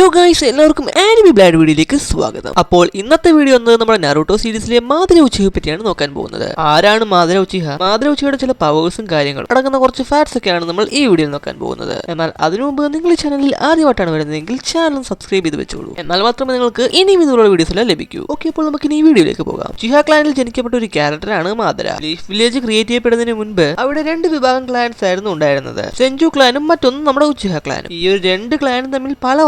ഹയോ guys എല്ലാവർക്കും anime ബ്ലാഡ് വീഡിയോയിലേക്ക് സ്വാഗതം. അപ്പോൾ ഇന്നത്തെ വീഡിയോ എന്നത് നമ്മുടെ നറൂട്ടോ സീരീസിലെ മാതിര ഉച്ചയെ പറ്റിയാണ് നോക്കാൻ പോകുന്നത്. ആരാണ് മാതിര ഉച്ചിഹ മാതിര ഉച്ചയുടെ ചില പവേഴ്സും കാര്യങ്ങളും അടങ്ങുന്ന കുറച്ച് ഫാക്ട്സ് ഒക്കെയാണ് നമ്മൾ ഈ വീഡിയോയിൽ നോക്കാൻ പോകുന്നത്. എന്നാൽ അതിനു മുമ്പ് നിങ്ങൾ ചാനലിൽ ആദ്യമായിട്ടാണ് വരുന്നതെങ്കിൽ ചാനൽ സബ്സ്ക്രൈബ് ചെയ്ത് വെച്ചോളൂ. എന്നാൽ മാത്രമേ നിങ്ങൾക്ക് ഇനിയും ഇതുപോലുള്ള വീഡിയോസ് എല്ലാം ലഭിക്കൂ. ഓക്കെ അപ്പോൾ നമുക്ക് ഇനി വീഡിയോയിലേക്ക് പോകാം. ചിഹ ക്ലാനിൽ ജനിക്കപ്പെട്ട ഒരു ക്യാരക്ടറാണ് മാതിര ലീഫ് വില്ലേജ് ക്രിയേറ്റ് ചെയ്യപ്പെടുന്നതിന് മുൻപ് അവിടെ രണ്ട് വിഭാഗം ക്ലാൻസ് ആയിരുന്നു ഉണ്ടായിരുന്നത്. സെഞ്ചു ക്ലാനും മറ്റൊന്നും നമ്മുടെ ഉച്ചിഹ ക്ലാനും ഈ ഒരു രണ്ട് ക്ലാനും തമ്മിൽ പല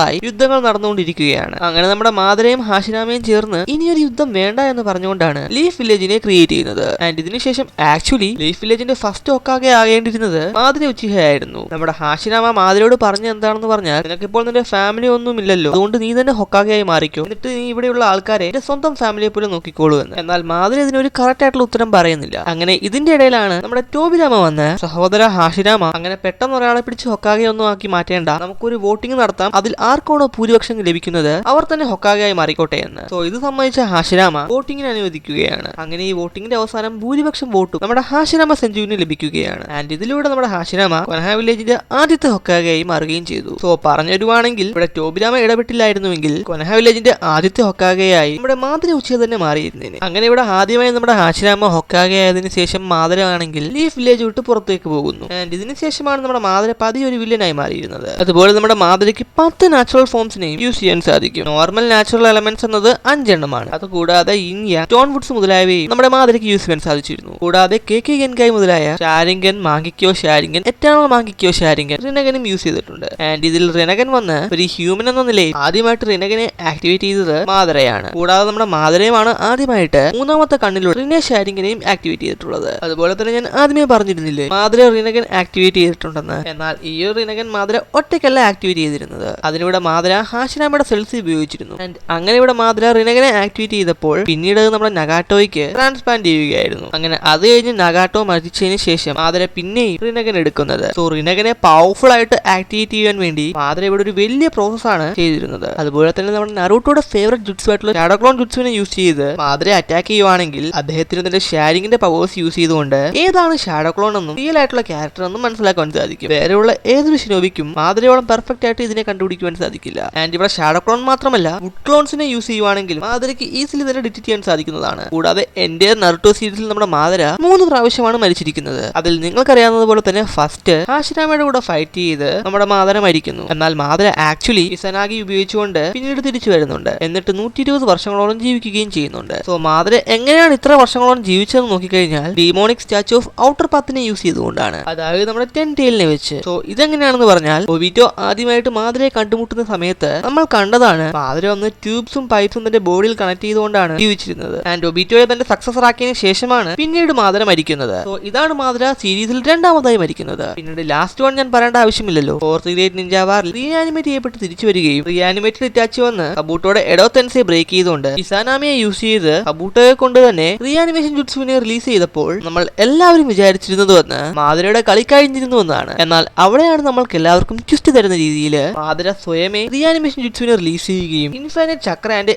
വർഷങ്ങളായി യുദ്ധങ്ങൾ നടന്നുകൊണ്ടിരിക്കുകയാണ്. അങ്ങനെ നമ്മുടെ മാതരയും ഹാഷിനാമയും ചേർന്ന് ഇനി ഒരു യുദ്ധം വേണ്ട എന്ന് പറഞ്ഞുകൊണ്ടാണ് ലീഫ് വില്ലേജിനെ ക്രിയേറ്റ് ചെയ്യുന്നത്. ആൻഡ് ഇതിനുശേഷം ആക്ച്വലി ലീഫ് വില്ലേജിന്റെ ഫസ്റ്റ് ഒക്കാകെ ആകേണ്ടിരുന്നത് മാതിര ഉച്ചിഹയായിരുന്നു. നമ്മുടെ ഹാഷിനാമ മാതിരയോട് പറഞ്ഞ എന്താണെന്ന് പറഞ്ഞാൽ നിനക്കിപ്പോൾ നിന്റെ ഫാമിലി ഒന്നും ഇല്ലല്ലോ അതുകൊണ്ട് നീ തന്നെ ഹൊക്കാകെയായി മാറിക്കോ. എന്നിട്ട് നീ ഇവിടെയുള്ള ആൾക്കാരെ എന്റെ സ്വന്തം ഫാമിലിയെ പോലും നോക്കിക്കോളൂ എന്ന്. എന്നാൽ മാതിര ഇതിനൊരു കറക്റ്റ് ആയിട്ടുള്ള ഉത്തരം പറയുന്നില്ല. അങ്ങനെ ഇതിന്റെ ഇടയിലാണ് നമ്മുടെ ടോബിരാമ വന്ന സഹോദര ഹാഷിരാമ അങ്ങനെ പെട്ടെന്ന് ഒരാളെ പിടിച്ച് ഹൊക്കാകെ ഒന്നും ആക്കി മാറ്റേണ്ട. നമുക്കൊരു വോട്ടിംഗ് നടത്താം. അതിൽ ആർക്കാണോ ഭൂരിപക്ഷം ലഭിക്കുന്നത് അവർ തന്നെ ഹൊക്കാകയായി മാറിക്കോട്ടെ എന്ന്. സോ ഇത് സംബന്ധിച്ച ഹാഷിരാമ വോട്ടിങ്ങിന് അനുവദിക്കുകയാണ്. അങ്ങനെ ഈ വോട്ടിങ്ങിന്റെ അവസാനം ഭൂരിപക്ഷം വോട്ടും നമ്മുടെ ഹാഷിരാമ സെഞ്ചുവിന് ലഭിക്കുകയാണ്. ആൻഡ് ഇതിലൂടെ നമ്മുടെ ഹാഷിരാമ കൊനഹ വില്ലേജിന്റെ ആദ്യത്തെ ഹൊക്കാകയായി മാറുകയും ചെയ്തു. സോ പറഞ്ഞു വരുവാണെങ്കിൽ ഇവിടെ ടോബിരാമ ഇടപെട്ടില്ലായിരുന്നുവെങ്കിൽ കൊനഹ വില്ലേജിന്റെ ആദ്യത്തെ ഹൊക്കാകയായി നമ്മുടെ മാതൃ ഉച്ച തന്നെ മാറിയിരുന്നേനെ. അങ്ങനെ ഇവിടെ ആദ്യമായി നമ്മുടെ ഹാഷിരാമ ഹൊക്കാകയായതിനു ശേഷം മാതരമാണെങ്കിൽ ലീഫ് വില്ലേജ് വിട്ട് പുറത്തേക്ക് പോകുന്നു. ആൻഡ് ഇതിനു ശേഷമാണ് നമ്മുടെ മാതര പതിയൊരു വില്ലനായി മാറിയിരുന്നത്. അതുപോലെ നമ്മുടെ മാതിരയ്ക്ക് പത്ത് നാച്ചുറൽ ഫോംസിനെയും യൂസ് ചെയ്യാൻ സാധിക്കും. നോർമൽ നാച്ചുറൽ എലമെന്റ്സ് എന്നത് അഞ്ചെണ്ണമാണ്. അതുകൂടാതെ ഇൻയ ടോൺ വുഡ്സ് മുതലായവയും നമ്മുടെ മാതിരിക്ക് യൂസ് ചെയ്യാൻ സാധിച്ചിരുന്നു. കൂടാതെ കെ കെ ഗൻകായ് മുതലായ ഷാരിങ്കൻ മാങ്കിക്കോ ഷാരിങ്കൻ എറ്റാണോ മാങ്കിക്കോ ഷാരിങ്കൻ റിനഗനും യൂസ് ചെയ്തിട്ടുണ്ട്. ആൻഡ് ഇതിൽ റിനഗൻ വന്ന് ഒരു ഹ്യൂമൻ എന്ന നിലയിൽ ആദ്യമായിട്ട് റിനഗനെ ആക്ടിവേറ്റ് ചെയ്തത് മാതരയാണ്. കൂടാതെ നമ്മുടെ മാതരയുമാണ് ആദ്യമായിട്ട് മൂന്നാമത്തെ കണ്ണിലൂടെ റിനെ ഷാരിങ്ങിനെയും ആക്ടിവേറ്റ് ചെയ്തിട്ടുള്ളത്. അതുപോലെ തന്നെ ഞാൻ ആദ്യമേ പറഞ്ഞിരുന്നില്ലേ മാതര റിനഗൻ ആക്ടിവേറ്റ് ചെയ്തിട്ടുണ്ടെന്ന്. എന്നാൽ ഈ ഒരു റിനഗൻ മാതര ഒറ്റയ്ക്കല്ല ആക്ടിവേറ്റ് ചെയ്തിരുന്നത്. അതിനിവിടെ മാതിര ഹാഷിനാമയുടെ സെൽസ് ഉപയോഗിച്ചിരുന്നു. ആൻഡ് അങ്ങനെ ഇവിടെ മാതിര റിനഗനെ ആക്ടിവേറ്റ് ചെയ്തപ്പോൾ പിന്നീട് നമ്മുടെ നഗാട്ടോയ്ക്ക് ട്രാൻസ്പ്ലാന്റ് ചെയ്യുകയായിരുന്നു. അങ്ങനെ അത് കഴിഞ്ഞ് നഗാട്ടോ മരിച്ചതിന് ശേഷം മാതിര പിന്നെയും റിനഗൻ എടുക്കുന്നത്. സോ റിനഗനെ പവർഫുൾ ആയിട്ട് ആക്ടിവേറ്റ് ചെയ്യാൻ വേണ്ടി മാതിര ഇവിടെ ഒരു വലിയ പ്രോസസ് ആണ് ചെയ്തിരുന്നത്. അതുപോലെ തന്നെ നമ്മുടെ നറൂട്ടോയുടെ ഫേവറേറ്റ് ജുഡ്സ് ആയിട്ടുള്ള ഷാഡോക്ലോൺ ജുഡ്സിനെ യൂസ് ചെയ്ത് മാതിരെ അറ്റാക്ക് ചെയ്യുവാണെങ്കിൽ അദ്ദേഹത്തിന് തന്റെ ഷാരിങ്ങിന്റെ പവേഴ്സ് യൂസ് ചെയ്തുകൊണ്ട് ഏതാണ് ഷാഡോക്ലോൺ എന്നും റിയൽ ആയിട്ടുള്ള ക്യാരക്ടർ എന്നും മനസ്സിലാക്കാൻ സാധിക്കും. വേറെയുള്ള ഏതൊരു ഷിനോബിക്കും മാതിരയോളം പെർഫെക്റ്റ് ആയിട്ട് ഇതിനെ കണ്ടുപിടിക്കുവാൻ സാധിക്കില്ല. ആൻഡ് ഇവിടെ ഷാഡോ ക്ലോൺ മാത്രമല്ല വുഡ് ക്ലോൺസിനെ യൂസ് ചെയ്യുവാണെങ്കിലും മാതരയ്ക്ക് ഈസിലി തന്നെ ഡിറ്റക്ട് ചെയ്യാൻ സാധിക്കുന്നതാണ്. കൂടാതെ എന്റെ നറുട്ടോ സീരീസിൽ നമ്മുടെ മാതര മൂന്ന് പ്രാവശ്യമാണ് മരിച്ചിരിക്കുന്നത്. അതിൽ നിങ്ങൾക്കറിയാവുന്നത് പോലെ തന്നെ ഫസ്റ്റ് ആശിരാമയുടെ കൂടെ ഫൈറ്റ് ചെയ്ത് നമ്മുടെ മാതര മരിക്കുന്നു. എന്നാൽ മാതര ആക്ച്വലി ഇസനാഗി ഉപയോഗിച്ചുകൊണ്ട് പിന്നീട് തിരിച്ചു വരുന്നുണ്ട്. എന്നിട്ട് നൂറ്റി ഇരുപത് വർഷങ്ങളോളം ജീവിക്കുകയും ചെയ്യുന്നുണ്ട്. സോ മാതര എങ്ങനെയാണ് ഇത്ര വർഷങ്ങളോളം ജീവിച്ചതെന്ന് നോക്കിക്കഴിഞ്ഞാൽ ഡീമോണിക് സ്റ്റാച്ചു ഓഫ് ഔട്ടർ പാത്തിനെ യൂസ് ചെയ്തുകൊണ്ടാണ്. അതായത് നമ്മുടെ ടെൻ ടെയിലിനെ വെച്ച്. സോ ഇതെങ്ങനെയാണെന്ന് പറഞ്ഞാൽ ഒവിറ്റോ ആദ്യമായിട്ട് മാതരയെ കണ്ടുമുട്ടുന്ന സമയത്ത് നമ്മൾ കണ്ടതാണ് ഫാദർ വന്ന് ട്യൂബ്സും പൈപ്സും തന്റെ ബോഡിയിൽ കണക്ട് ചെയ്തുകൊണ്ടാണ് ജീവിച്ചിരുന്നത്. ആൻഡ് ഒബിറ്റോയെ തന്റെ സക്സസർ ആക്കിയതിനു ശേഷമാണ് പിന്നീട് മാതര മരിക്കുന്നത്. സോ ഇതാണ് മാതര സീരീസിൽ രണ്ടാമതായി മരിക്കുന്നത്. പിന്നീട് ലാസ്റ്റ് വൺ ഞാൻ പറയേണ്ട ആവശ്യമില്ലല്ലോ. ഫോർത്ത് ഗ്രേറ്റ് നിഞ്ച വാറിൽ റീആനിമേറ്റ് ചെയ്യപ്പെട്ട് തിരിച്ചു വരികയും റീആനിമേറ്റഡ് ഇറ്റാച്ച് വന്ന് കബൂട്ടോടെ എഡോ തെൻസെ ബ്രേക്ക് ചെയ്തുകൊണ്ട് ഇസാനാമിയെ യൂസ് ചെയ്ത് കബൂട്ടോയെ കൊണ്ട് തന്നെ റീആനിമേഷൻ ജുട്സുവിനെ റിലീസ് ചെയ്തപ്പോൾ നമ്മൾ എല്ലാവരും വിചാരിച്ചിരുന്നത് വന്ന് മാതിരയുടെ കളി കഴിഞ്ഞിരുന്നു എന്നാണ്. എന്നാൽ അവിടെയാണ് നമ്മൾക്ക് എല്ലാവർക്കും ട്വിസ്റ്റ് തരുന്ന രീതിയിൽ മാതിര സ്വയമേ റീആനിമേഷൻ ജുറ്റ്സുവിനെ റിലീസ് ചെയ്യുകയും ഇൻഫൈനറ്റ് ചക്ര ആൻഡ്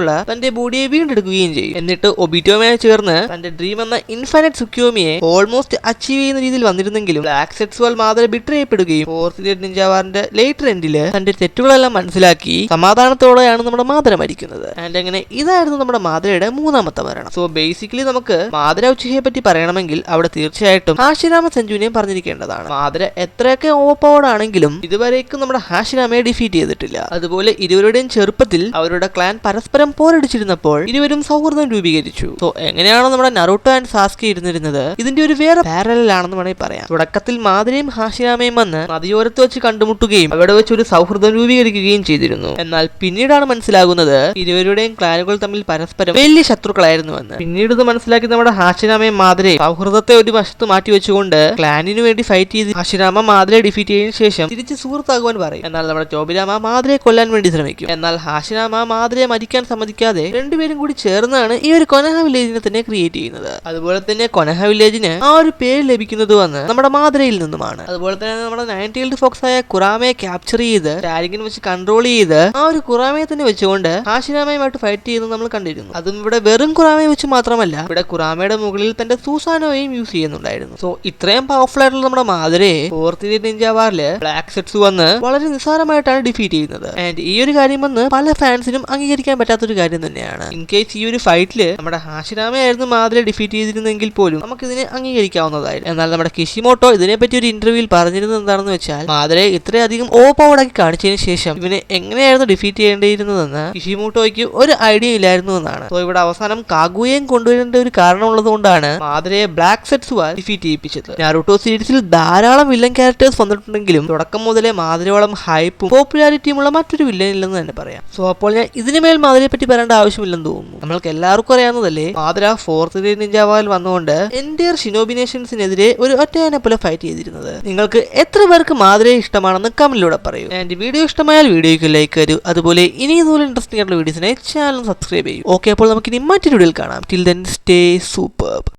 ഉള്ള തന്റെ ബോഡിയെ വീണ്ടെടുക്കുകയും ചെയ്യും. എന്നിട്ട് ഒബിറ്റോമയെ ചേർന്ന് തന്റെ ഡ്രീം എന്ന ഇൻഫൈനറ്റ് സുക്യോമിയെ ഓൾമോസ്റ്റ് അച്ചീവ് ചെയ്യുന്ന രീതിയിൽ വന്നിരുന്നെങ്കിലും ബ്ലാക്ക് സെറ്റ്സ്വൽ മാത്രം ബിട്ര ചെയ്യപ്പെടുകയും ഫോർത്ത് ഗ്രേഡ് നിഞ്ചാവാറിന്റെ ലേറ്റർ എൻഡിൽ തന്റെ തെറ്റുകളെല്ലാം മനസ്സിലാക്കി സമാധാനത്തോടെയാണ് നമ്മുടെ മാതര മരിക്കുന്നത്. ആൻഡ് അങ്ങനെ ഇതായിരുന്നു നമ്മുടെ മാതരയുടെ മൂന്നാമത്തെ മരണം. സോ ബേസിക്കലി നമുക്ക് മാതര ഉച്ചയെ പറ്റി പറയണമെങ്കിൽ അവിടെ തീർച്ചയായിട്ടും ഹാഷിരാമ സഞ്ജുവിനെയും പറഞ്ഞിരിക്കേണ്ടതാണ്. മാതര എത്രയൊക്കെ ഓവർ പവർഡ് ആണെങ്കിലും ഇതുവരേക്കും നമ്മുടെ ഹാഷിരാമയെ ഡിഫീറ്റ് ചെയ്തിട്ടില്ല. അതുപോലെ ഇരുവരുടെയും ചെറുപ്പത്തിൽ അവരുടെ ക്ലാൻ പരസ്പരം പോരടിച്ചിരുന്നപ്പോൾ ഇരുവരും സൗഹൃദം രൂപീകരിച്ചു. സോ എങ്ങനെയാണോ നമ്മുടെ നറൂട്ടോ ആൻഡ് സാസ്കി ഇരുന്നിരുന്നത് ഇതിന്റെ ഒരു വേറെ പാരലാണെന്ന് വേണമെങ്കിൽ പറയാം. തുടക്കത്തിൽ മാതിരയും ഹാഷിരാമയും വന്ന് നദിയോരത്ത് വെച്ച് കണ്ടുമുട്ടുകയും അവിടെ വെച്ച് ഒരു സൗഹൃദം രൂപീകരിക്കുകയും ചെയ്തിരുന്നു. എന്നാൽ പിന്നീടാണ് മനസ്സിലാകുന്നത് ഇരുവരുടെയും ക്ലാനുകൾ തമ്മിൽ പരസ്പരം വലിയ ശത്രുക്കളായിരുന്നുവെന്ന് പിന്നീട് ഇത് മനസ്സിലാക്കി നമ്മുടെ ഹാഷിരാമയും മാതിരയും. സൗഹൃദത്തെ ഒരു വശത്ത് മാറ്റി വെച്ചുകൊണ്ട് ക്ലാനിനു വേണ്ടി ഫൈറ്റ് ചെയ്ത് ഹാഷിരാമ മാതിരയെ ഡിഫീറ്റ് ചെയ്തതിനു ശേഷം തിരിച്ച് സുഹൃത്താകുവാൻ പറയും. എന്നാൽ നമ്മുടെ ചോബിരാമ മാതിരിയെ കൊല്ലാൻ വേണ്ടി ശ്രമിക്കും. എന്നാൽ ഹാഷിരാമ മാതിരിയെ മരിക്കാൻ സമ്മതിക്കാതെ രണ്ടുപേരും കൂടി ചേർന്നാണ് ഈ ഒരു കൊനഹ വില്ലേജിനെ തന്നെ ക്രിയേറ്റ് ചെയ്യുന്നത്. അതുപോലെ തന്നെ കൊനഹ വില്ലേജിന് ആ ഒരു പേര് ലഭിക്കുന്നത് വന്ന് നമ്മുടെ മാതിരയിൽ നിന്നുമാണ്. അതുപോലെ തന്നെ നമ്മുടെ നയന്റീൽഡ് ഫോക്സ് ആയ കുറാമയെ ക്യാപ്ചർ ചെയ്ത് ടാരിഗിൻ വെച്ച് കൺട്രോൾ ചെയ്ത് ആ ഒരു കുറാമയെ തന്നെ വെച്ചുകൊണ്ട് ഹാഷിരാമയുമായിട്ട് ഫൈറ്റ് ചെയ്യുന്നത് നമ്മൾ കണ്ടിരുന്നു. അതും ഇവിടെ വെറും കുറാമയെ വെച്ച് മാത്രമല്ല ഇവിടെ കുറാമയുടെ മുകളിൽ തന്റെ സൂസാനോയും യൂസ് ചെയ്യുന്നുണ്ടായിരുന്നു. സോ ഇത്രയും പവർഫുൾ ആയിട്ടുള്ള നമ്മുടെ മാതിരയെ ഫോർത്ത് നിഞ്ച വാറിൽ ബ്ലാക്ക് സെറ്റ്സ് വന്ന് വളരെ നിസ്സാരമായിട്ട് ആയിട്ടാണ് ഡിഫീറ്റ് ചെയ്യുന്നത്. ആൻഡ് ഈ ഒരു കാര്യം വന്ന് പല ഫാൻസിനും അംഗീകരിക്കാൻ പറ്റാത്തൊരു കാര്യം തന്നെയാണ്. ഇൻ കേസ് ഈ ഒരു ഫൈറ്റിൽ നമ്മുടെ ഹാഷിരാമയായിരുന്നു മാതിരി ഡിഫീറ്റ് ചെയ്തിരുന്നെങ്കിൽ പോലും നമുക്ക് ഇതിനെ അംഗീകരിക്കാവുന്നതായിരുന്നു. എന്നാൽ നമ്മുടെ കിഷിമോട്ടോ ഇതിനെപ്പറ്റി ഒരു ഇന്റർവ്യൂവിൽ പറഞ്ഞിരുന്നത് എന്താണെന്ന് വെച്ചാൽ മാതിരെ ഇത്രയധികം ഓവർപവർഡാക്കി കാണിച്ചതിന് ശേഷം ഇവനെ എങ്ങനെയായിരുന്നു ഡിഫീറ്റ് ചെയ്യേണ്ടിയിരുന്നതെന്ന് കിഷിമോട്ടോയ്ക്ക് ഒരു ഐഡിയ ഇല്ലായിരുന്നു എന്നാണ്. സോ ഇവിടെ അവസാനം കാഗുയേയും കൊണ്ടുവരേണ്ട ഒരു കാരണമുള്ളത് കൊണ്ടാണ് മാതിരയെ ബ്ലാക്ക് സെറ്റ്സ് ഡിഫീറ്റ് ചെയ്യിപ്പിച്ചത്. നാരുട്ടോ സീരീസിൽ ധാരാളം വില്ലൻ ക്യാരക്ടേഴ്സ് വന്നിട്ടുണ്ടെങ്കിലും തുടക്കം മുതലേ മാതിരയോളം ഹൈപ്പും പോപ്പുലാരിറ്റിയുമുള്ള മറ്റൊരു വില്ലൻ ഇല്ലെന്ന് തന്നെ പറയാം. സോ അപ്പോൾ ഞാൻ ഇതിനുമേൽ മേൽ മാതിരയെ പറ്റി പറയേണ്ട ആവശ്യമില്ലെന്ന് തോന്നുന്നു. നമ്മൾക്ക് എല്ലാവർക്കും അറിയാവുന്നതല്ലേ? മാതിര ഫോർത്ത് ഡേ നിഞ്ചാവാൽ വന്നുകൊണ്ട് എന്റെ ഷിനോബിനേഷൻസിനെതിരെ ഒരു ഒറ്റയാനെ പോലെ ഫൈറ്റ് ചെയ്തിരുന്നത്. നിങ്ങൾക്ക് എത്ര പേർക്ക് മാതിരയെ ഇഷ്ടമാണെന്ന് കമന്റിലൂടെ പറയൂ. ആൻഡ് വീഡിയോ ഇഷ്ടമായാൽ വീഡിയോയ്ക്ക് ലൈക്ക് തരൂ. അതുപോലെ ഇനി ഇതുപോലെ ഇൻട്രസ്റ്റിംഗ് ആയിട്ടുള്ള വീഡിയോസിനെ ചാനൽ സബ്സ്ക്രൈബ് ചെയ്യൂ. ഓക്കെ അപ്പോൾ നമുക്ക് ഇനി മറ്റൊരു വീഡിയോയിൽ കാണാം. Till then stay super